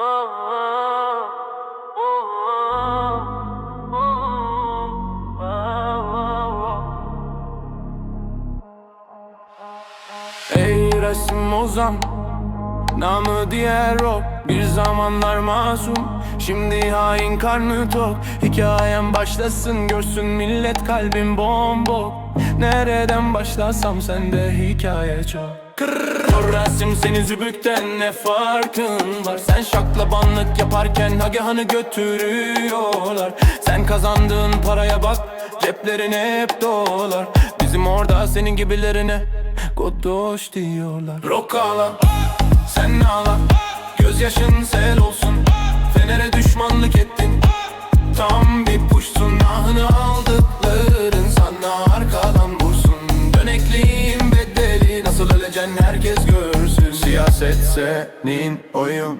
Ey resim ozan Namı diğer o. Bir zamanlar masum Şimdi hain karnı tok. Hikayem başlasın görsün millet kalbim bombo Nereden başlasam sende hikaye çok Kırrrr. O resim seni zübükten ne farkın var? Sen şaklabanlık yaparken Nagihan'ı götürüyorlar. Sen kazandığın paraya bak Ceplerine hep dolar. Bizim orada senin gibilerine Godoş diyorlar. Rokala Sen ağla. Gözyaşın sel olsun. Fener'e düşmanlık herkes görsün. Siyaset senin oyun.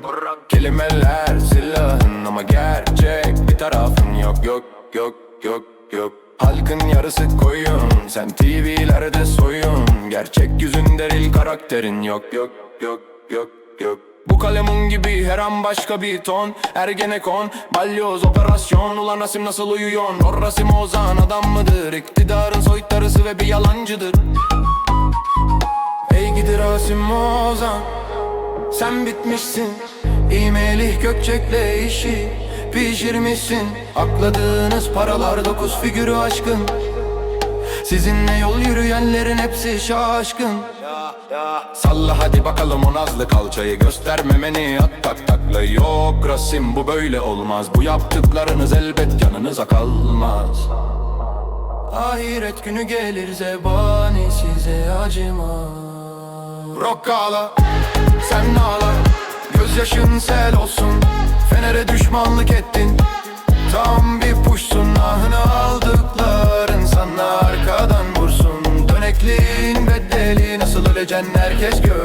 Kelimeler silahın ama gerçek. Bir tarafın yok yok yok yok yok. Halkın yarısı koyun. Sen TV'lerde soyun. Gerçek yüzün deril karakterin yok yok yok yok yok. Bu kalemun gibi her an başka bir ton. Ergenekon, balyoz, operasyon. Ulan Rasim nasıl uyuyon? O Rasim Ozan adam mıdır? İktidarın soytarısı ve bir yalancıdır Sen bitmişsin. İyi Melih Gökçek'le işi pişirmişsin. Akladığınız paralar dokuz figürü aşkın. Sizinle yol yürüyenlerin hepsi şaşkın. Salla hadi bakalım o nazlı kalçayı Göstermemeni at tak takla Yok Rasim bu böyle olmaz. Bu yaptıklarınız elbet yanınıza kalmaz. Ahiret günü gelir zebani size acımaz. Rokkala Gözyaşın sel olsun. Fener'e düşmanlık ettin. Tam bir puşsun ahını aldıkların sana arkadan vursun. Dönekliğin bedeli nasıl öleceksin? Herkes gör